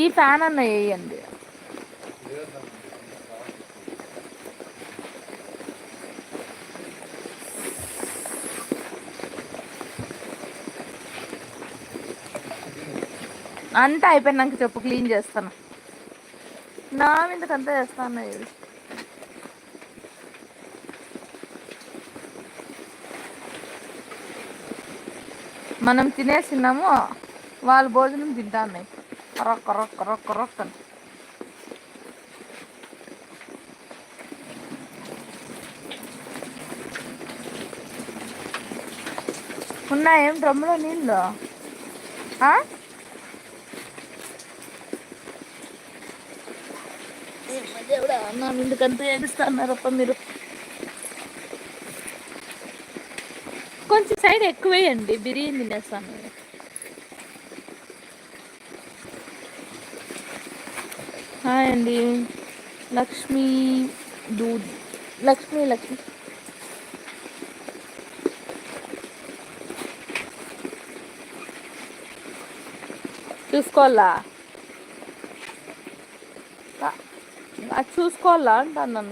ఈ ఫ్యాన్ అన్న వేయండి. అంతా అయిపోయినాక చెప్పు క్లీన్ చేస్తాను. నా మీదకి చేస్తాను ఇది మనం తినేసినాము వాళ్ళు భోజనం తింటాన్నాయి. రొక్క రొక్క రొక్క అని. ఉన్నాయేం డ్రమ్ములో నీళ్ళు ఆ? ఏమ్మా దేవుడా, నా ఎందుకంత ఏడుస్తున్నారప్ప మీరు కొంచెం సైడ్ ఎక్కువేయండి బిర్యానీ తినేస్తాను Hi అండి. లక్ష్మీ దూద్. లక్ష్మీ లక్ష్మి. చూసుకోవాలా? అది చూసుకోవాలా అంటాను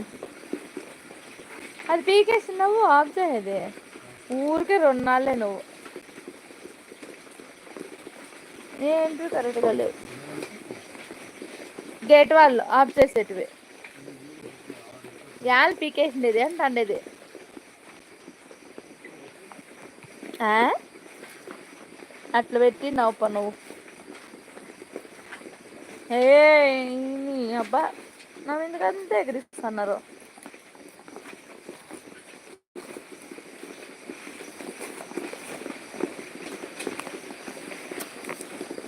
అది పీకేసి నువ్వు ఆఫ్ చేయదే ఊరికే రెండు నాళ్ళే నువ్వు. ఏంటి కరెక్ట్గా లేవు. గేట్ వాళ్ళు ఆఫ్ చేసేటివి. యాల్ పీకేసింది ఇది అంటే అండేది ఆ? అట్లా పెట్టి నవ్వు నువ్వు ఏ నీ అబ్బా ఎందుకు ఎందుకంతే ఎగిరిస్తున్నారు?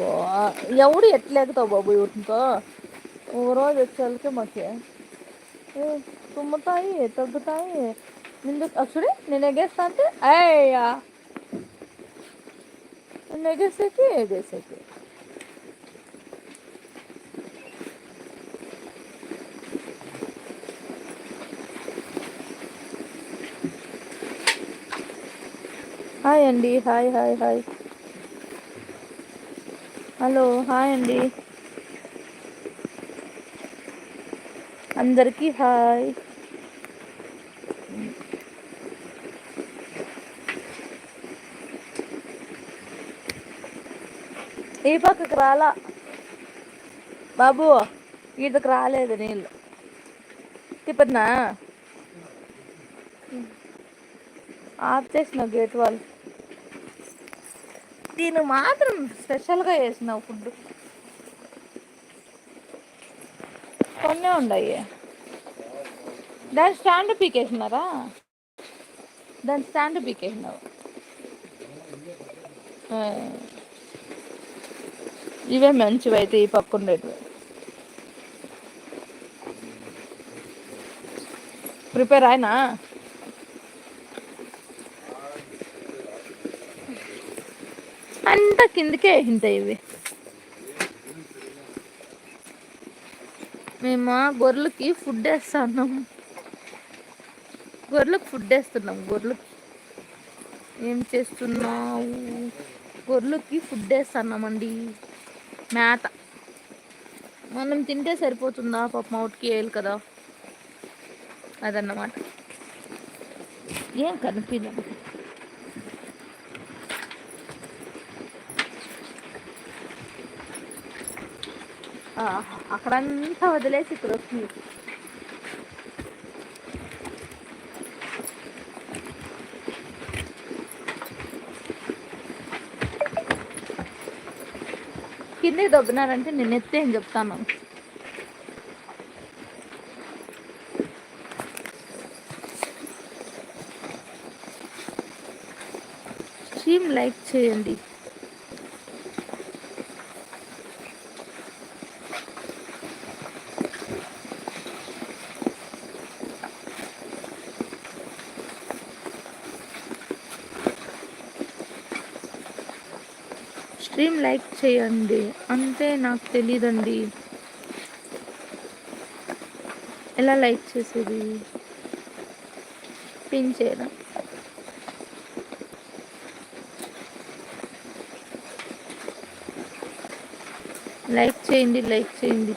ఓ, ఎవడు ఎట్లేకుతావు బాబు వీటితో ఒక రోజు వచ్చేళ్ళకి మాకే ఏ, తుమ్ముతాయి తగ్గుతాయి నిందు అసలు నేను ఎగేస్తా అంటే అయ్యా నేను ఎగేసేకి ఎగేసేకి హాయ్ అండి hi hi hi hello hi అండి అందరికీ హాయ్. ఈ పక్కకు రాలా. బాబు ఈతకు రాలేదు నీళ్ళు. తిప్పనా ఆఫ్ చేసిన గేట్ వాళ్ళు. దీన్ని మాత్రం స్పెషల్గా చేసినావు ఫుడ్ కొన్నే ఉన్నాయి దాని స్టాండ్ పీకేసినారా? దాని స్టాండ్ పీకేసినావు. ఇవే మంచివి అయితే ఈ పక్క ఉండేటివి ప్రిపేర్ అయినా? అంతా కిందకే ఇంత ఇవి. మేము ఆ గొర్రెలకి ఫుడ్ వేస్తున్నాం. గొర్రెలకు ఫుడ్ వేస్తున్నాం గొర్రెలకి. ఏం చేస్తున్నావు? గొర్రెలకి ఫుడ్ వేస్తున్నామండి. మేత. మనం తింటే సరిపోతుందా? పాపం అవుట్కి వేయాలి కదా. అదన్నమాట. ఏం కనిపించదు. అక్కడంతా వదిలేసి ఇక్కడ వస్తుంది కిందకి దొబ్బినారంటే నేను ఎత్తే అని చెప్తాను? స్ట్రీమ్ లైక్ చేయండి. స్ట్రీమ్ లైక్ చేయండి. అంతే నాకు తెలీదండి. ఎలా లైక్ చేసేది? పిన్ చేయడం. లైక్ చేయండి లైక్ చేయండి.